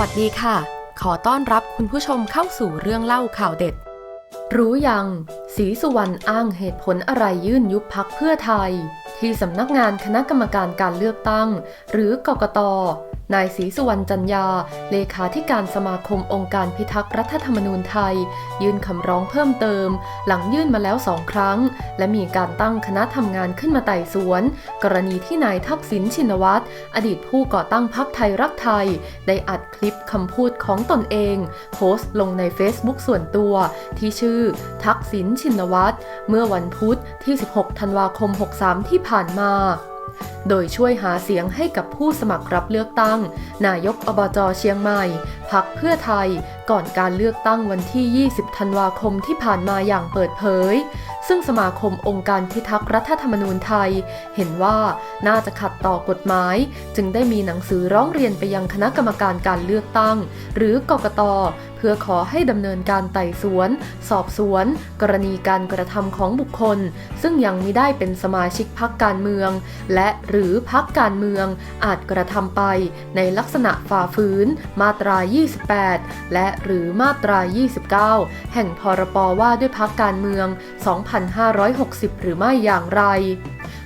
วัสดีค่ะ ขอต้อนรับคุณผู้ชมเข้าสู่เรื่องเล่าข่าวเด็ด รู้ยังสีสุวรรณอ้างเหตุผลอะไรยื่นยุบพักเพื่อไทย ที่สำนักงานคณะกรรมการการเลือกตั้ง หรือกกต นายศรีสุวรรณจันยา เลขาธิการสมาคมองค์การพิทักษ์รัฐธรรมนูญไทย ยื่นคำร้องเพิ่มเติม หลังยื่นมาแล้วสองครั้ง และมีการตั้งคณะทำงานขึ้นมาไต่สวน กรณีที่นายทักษิณชินวัตรอดีตผู้ก่อตั้งพรรคไทยรักไทย ได้อัดคลิปคำพูดของตนเอง โพสต์ลงใน Facebook ส่วนตัว ที่ชื่อ ทักษิณชินวัตรเมื่อวันพุธที่ 16 ธันวาคม 63 ที่ผ่านมาโดยช่วยหาเสียงให้กับผู้สมัครรับเลือกตั้ง นายกอบจเชียงใหม่พักเพื่อไทย ก่อนการเลือกตั้งวันที่ 20 ธันวาคมที่ผ่านมาอย่างเปิดเผย ซึ่งสมาคมองค์การพิทักษ์รัฐธรรมนูญไทย เห็นว่าน่าจะขัดต่อกฎหมาย จึงได้มีหนังสือร้องเรียนไปยังคณะกรรมการการเลือกตั้ง หรือกกตเพื่อขอให้ดำเนินการไต่สวน สอบสวน กรณีการกระทำของบุคคล ซึ่งยังไม่ได้เป็นสมาชิกพักการเมือง และหรือพักการเมืองอาจกระทำไปในลักษณะฝ่าฝืน มาตรา 28 และหรือมาตรา 29 แห่งพรปว่าด้วยพักการเมือง 2560 หรือไม่อย่างไร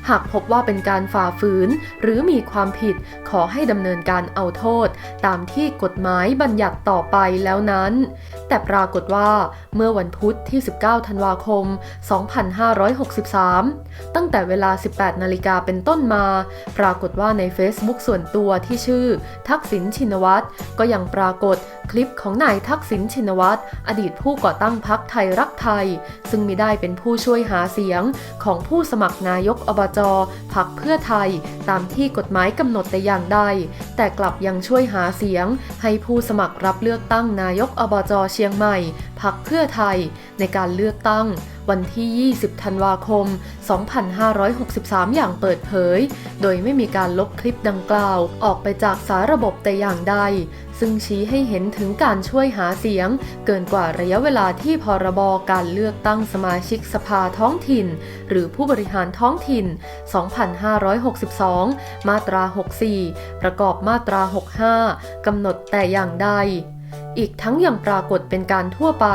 หากพบว่าเป็นการฝ่าฝืน หรือมีความผิดขอให้ดำเนินการเอาโทษ ตามที่กฎหมายบัญญัติต่อไปแล้วนั้นแต่ปรากฏว่าเมื่อวันพุธที่ 19 ธันวาคม 2563 ตั้งแต่เวลา 18 นาฬิกาเป็นต้นมา ปรากฏว่าใน Facebook ส่วนตัวที่ชื่อ ทักษิณชินวัตรก็ยังปรากฏคลิปของนายทักษิณชินวัตรอดีตผู้ก่อตั้งพรรคไทยรักไทย ซึ่งมิได้เป็นผู้ช่วยหาเสียงของผู้สมัครนายกอบจพรรคเพื่อไทย ตามที่กฎหมายกำหนดแต่อย่างใด แต่กลับยังช่วยหาเสียงให้ผู้สมัครรับเลือกตั้งนายกอบจชียงใหม่พรรคเพื่อไทย ในการเลือกตั้ง วันที่ 20 ธันวาคม 2563 อย่างเปิดเผย โดยไม่มีการลบคลิปดังกล่าว ออกไปจากสาระบบแต่อย่างใด ซึ่งชี้ให้เห็นถึงการช่วยหาเสียง เกินกว่าระยะเวลาที่พรบการเลือกตั้งสมาชิกสภาท้องถิ่น หรือผู้บริหารท้องถิ่น 2562 มาตรา 64 ประกอบมาตรา 65 กำหนดแต่อย่างใด อีกทั้งยังปรากฏเป็นการทั่วไป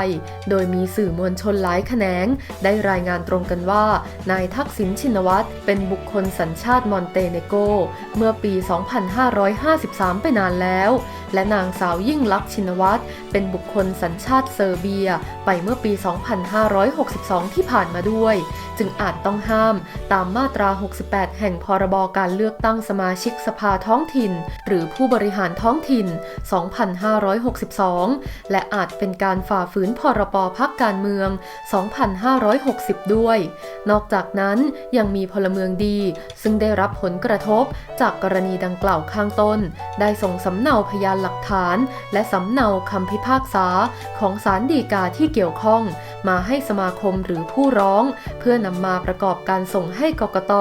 โดยมีสื่อมวลชนหลายแขนง ได้รายงานตรงกันว่า นายทักษิณชินวัตรเป็นบุคคลสัญชาติมอนเตเนโก เมื่อปี 2553 ไปนานแล้ว และนางสาวยิ่งลักษณ์ชินวัตรเป็นบุคคลสัญชาติเซอร์เบีย ไปเมื่อปี 2562 ที่ผ่านมาด้วย จึงอาจต้องห้ามตามมาตรา 68 แห่งพรบการเลือกตั้งสมาชิกสภาท้องถิ่น หรือผู้บริหารท้องถิ่น 2562 2562 และอาจเป็นการฝ่าฝืนพรบพักการเมือง 2560 ด้วย นอกจากนั้นยังมีพลเมืองดี ซึ่งได้รับผลกระทบจากกรณีดังกล่าวข้างต้น ได้ส่งสำเนาพยานหลักฐาน และสำเนาคำพิพากษาของศาลฎีกาที่เกี่ยวข้อง มาให้สมาคมหรือผู้ร้อง เพื่อนำมาประกอบการส่งให้กกต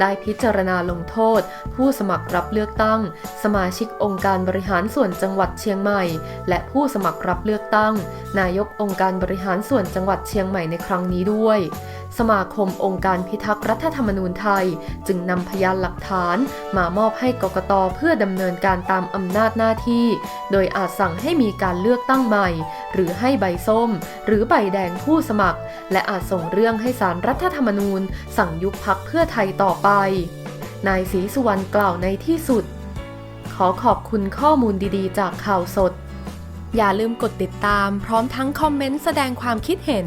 ได้พิจารณาลงโทษ ผู้สมัครรับเลือกตั้ง สมาชิกองค์การบริหารส่วนจังหวัดเชียงใหม่ และผู้สมัครรับเลือกตั้ง นายกองค์การบริหารส่วนจังหวัดเชียงใหม่ในครั้งนี้ด้วย สมาคมองค์การพิทักษ์รัฐธรรมนูญไทย จึงนำพยานหลักฐานมามอบให้กกตเพื่อดำเนินการตามอำนาจหน้าที่ โดยอาจสั่งให้มีการเลือกตั้งใหม่ หรือให้ใบส้ม หรือใบแดงผู้สมัคร และอาจส่งเรื่องให้สารรัฐธรรมนูญ สั่งยุบพักเพื่อไทยต่อไป นายศรีสุวรรณกล่าวในที่สุด ขอขอบคุณข้อมูลดีๆ จากข่าวสด อย่าลืมกดติดตามพร้อมทั้งคอมเมนต์แสดงความคิดเห็น